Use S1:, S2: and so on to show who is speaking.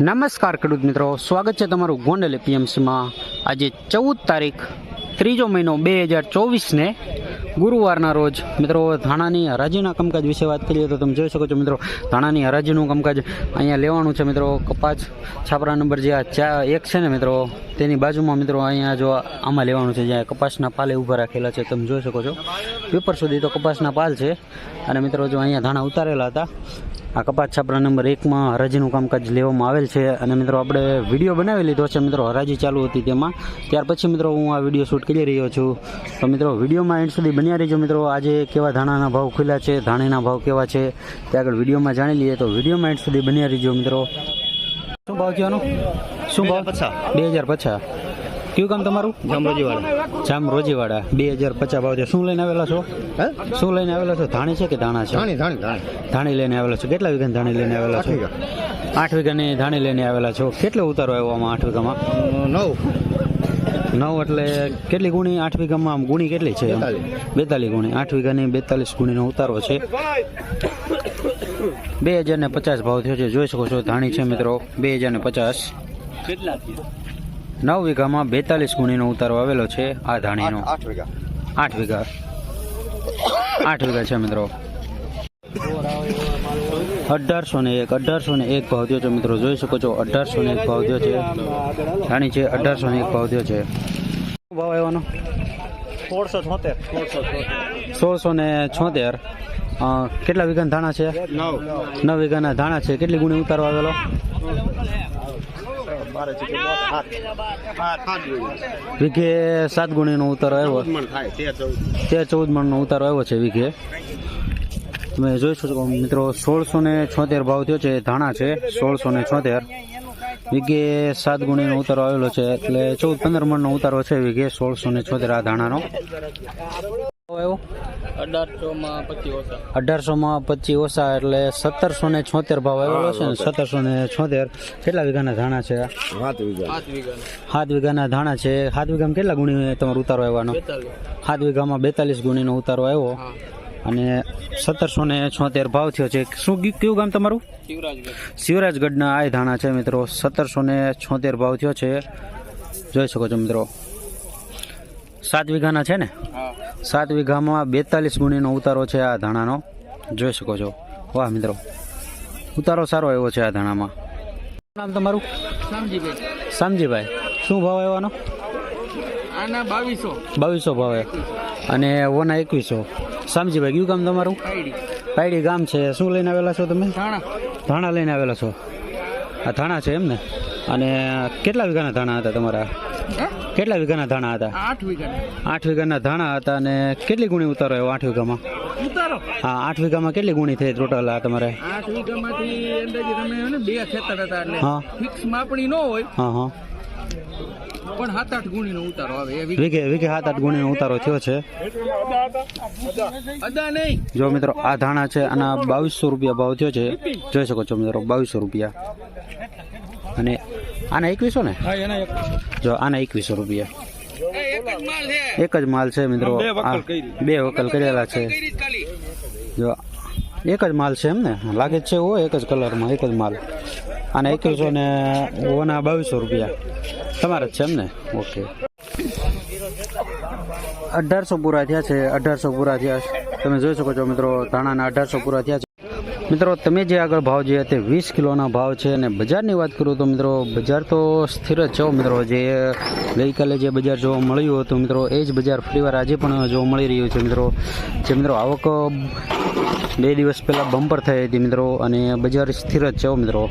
S1: નમસ્કાર ખેડૂત મિત્રો, સ્વાગત છે તમારું ગોંડલ એપીએમસીમાં. આજે ચૌદ તારીખ, ત્રીજો મહિનો બે હજાર ચોવીસને ગુરુવારના રોજ. મિત્રો, ધાણાની હરાજીના કામકાજ વિશે વાત કરીએ તો તમે જોઈ શકો છો મિત્રો, ધાણાની હરાજીનું કામકાજ અહીંયા લેવાનું છે મિત્રો. કપાસ છાપરા નંબર જે આ ચા એક છે ને મિત્રો, તેની બાજુમાં મિત્રો અહીંયા જો આમાં લેવાનું છે, જ્યાં કપાસના પાલે ઊભા રાખેલા છે, તમે જોઈ શકો છો. પેપર સુધી તો કપાસના પાલ છે. અને મિત્રો જો અહીંયા ધાણા ઉતારેલા હતા આ કપાસ છાપરા નંબર એકમાં હરાજીનું કામકાજ લેવામાં આવેલ છે. અને મિત્રો આપણે વીડિયો બનાવી લીધો છે મિત્રો હરાજી ચાલુ હતી તેમાં. ત્યાર પછી મિત્રો હું આ વીડિયો શૂટ કરી રહ્યો છું. તો મિત્રો વિડીયોમાં એન્ડ સુધી બન્યા રહીજો મિત્રો. આજે કેવા ધાણાના ભાવ ખુલ્યા છે ધાણીના ભાવ કેવા છે તે આગળ વિડીયોમાં જાણી લઈએ. તો વિડીયોમાં એન્ડ સુધી બન્યા રહીજો મિત્રો. શું ભાવ કહેવાનો? શું ભાવ? બે હજાર પચાસ. કયું કામ તમારું?
S2: જામરોજીવાડા
S1: જામ રોજીવાડા. બે હજાર પચાસ ભાવ છે. શું લઈને આવેલા છો?
S2: હે?
S1: શું લઈને આવેલા છો? ધાણી છે કે ધાણા છે?
S2: ધાણી ધાણી ધાણી.
S1: ધાણી લઈને આવેલા છો. કેટલા વીઘાની ધાણી લઈને આવેલા છો?
S2: આઠ
S1: વીઘાની ધાણી લઈને આવેલા છો. કેટલો ઉતારો આવ્યો આમાં આઠ વીઘામાં?
S2: નવ.
S1: નવ એટલે કેટલી ગુણી આઠ વીઘામાં? આમ ગુણી કેટલી છે?
S2: બેતાલીસ.
S1: ગુણી. આઠ વીઘાની બેતાલીસ ગુણીનો ઉતારો છે. બે હજાર ને પચાસ ભાવ થયો છે. જોઈ શકો છો ધાણી છે મિત્રો. બે હજાર ને પચાસ નવ વીઘામાં બેતાલીસ ગુણીનો ઉતારો આવેલો છે આ ધાણીનો.
S2: આઠ વીઘા.
S1: આઠ વીઘા. આઠ વીઘા છે મિત્રો. અઢારસો ને એક અઢારસો ને એક ભાવ થયો છે મિત્રો. જોઈ શકો છો અઢારસો ને એક ભાવ થયો છે. ધાણી છે અઢારસો ને એક ભાવ થયો છે. ભાવ આવ્યાનો
S2: સોળસો છોતેર.
S1: સોળસો ને છોતેર. કેટલા વીઘાના ધાણા છે?
S2: નવ.
S1: નવ વીઘાના ધાણા છે. કેટલી ગુણી ઉતારો આવેલો
S2: બારે છે કે દસ, સાત સાત સાત વીઘા
S1: સાત ગુણીનો ઉતારો આવ્યો.
S2: ચૌદ મણ થાય તેર ચૌદ.
S1: મણનો ઉતારો આવ્યો છે વીઘે તમે જોઈ શકો છો મિત્રો સોળસો ને છોતેર ભાવ થયો છે ધાણા છે સોળસો ને છોતેર. વીઘે સાત ગુણીનો ઉતારો આવેલો છે એટલે ચૌદ પંદર મણનો ઉતારો છે વીઘે સોળસો ને છોતેર આ ધાણાનો. આવ્યો
S2: અઢારસો માં પચીસ ઓછા.
S1: અઢારસોમાં પચીસ ઓછા એટલે સત્તરસો ને છોતેર ભાવ આવેલો છે ને? સત્તરસો ને છોતેર. કેટલા વીઘાના ધાણા છે?
S2: સાત વીઘા.
S3: સાત
S1: વીઘાના. ધાણા છે. સાત વીઘામાં કેટલા ગુણી તમારો ઉતારો આવવાનો સાત વીઘામાં બેતાલીસ ગુણીનો ઉતારો આવ્યો. અને સત્તરસો ને છોતેર ભાવ થયો છે. શું કયું- ગામ તમારું?
S3: શિવરાજગઢ.
S1: શિવરાજગઢના આ ધાણા છે મિત્રો. સત્તરસો ને છોતેર ભાવ થયો છે. જોઈ શકો છો મિત્રો. સાત વીઘાના છે ને?
S3: હા.
S1: સાત વીઘામાં બેતાલીસ ગુણીનો ઉતારો છે આ ધાણાનો. જોઈ શકો છો. વાહ મિત્રો. ઉતારો સારો એવો છે આ ધાણામાં. નામ તમારું?
S3: શામજીભાઈ.
S1: શામજીભાઈ. શું ભાવ એવાનો
S3: આના બાવીસો.
S1: બાવીસો ભાવે. અને ઓના એકવીસો. શામજીભાઈ કયું ગામ તમારું? પાયડી ગામ છે. શું લઈને આવેલા છો તમે?
S3: ધાણા.
S1: ધાણા લઈને આવેલા છો. આ ધાણા છે એમ ને અને કેટલા વીઘાના ધાણા હતા તમારા? કેટલા વીઘાના ધાણા હતા?
S3: આઠ વીઘા
S1: આઠ વીઘાના ધાણા હતા અને કેટલી ગુણી ઉતારો આવ્યો આઠ વીઘામાં?
S3: ઉતારો.
S1: હા આઠ વીઘામાં કેટલી ગુણી થઈ ટોટલ આ તમારે?
S3: આઠ વીઘામાંથી અંદાજે તમે બે ખેતર હતા એટલે
S1: હા.
S3: ફિક્સ માપણી ન હોય.
S1: હા હા.
S3: પણ સાત આઠ ગુણીનો ઉતારો આવે.
S1: વીઘે વીઘે સાત આઠ ગુણીનો ઉતારો થયો છે.
S3: અદા નહીં.
S1: જો મિત્રો આ ધાણા છે અને બાવીસો રૂપિયા ભાવ થયો છે. જોઈ શકો છો મિત્રો બાવીસો રૂપિયા. અને આના એકવીસો ને?
S3: હા એના એક
S1: જો આના એકવીસો રૂપિયા.
S3: એક જ માલ છે
S1: એક જ માલ છે મિત્રો આ બે વકલ કરેલા છે.
S3: જ
S1: એક જ માલ છે એમ ને? લાગે જ છે હોય એક જ કલરમાં એક જ માલ. આના એકવીસો ને ઓના બાવીસો રૂપિયા. તમારા જ છે એમ ને? ઓકે. અઢારસો પૂરા થયા છે અઢારસો પૂરા થયા છે. તમે જોઈ શકો છો મિત્રો ધાણાના અઢારસો પૂરા થયા છે. મિત્રો, તમે જે આગળ ભાવ જે તે વીસ કિલોના ભાવ છે અને બજારની વાત કરું તો મિત્રો, બજાર તો સ્થિર જ છે મિત્રો. જે ગઈકાલે જે બજાર જોવા મળ્યું હતું મિત્રો, એ જ બજાર ફરીવાર આજે પણ જોવા મળી રહ્યું છે મિત્રો. જે મિત્રો, આવક બે દિવસ પહેલાં બમ્પર થઈ હતી મિત્રો અને બજાર સ્થિર જ છે મિત્રો.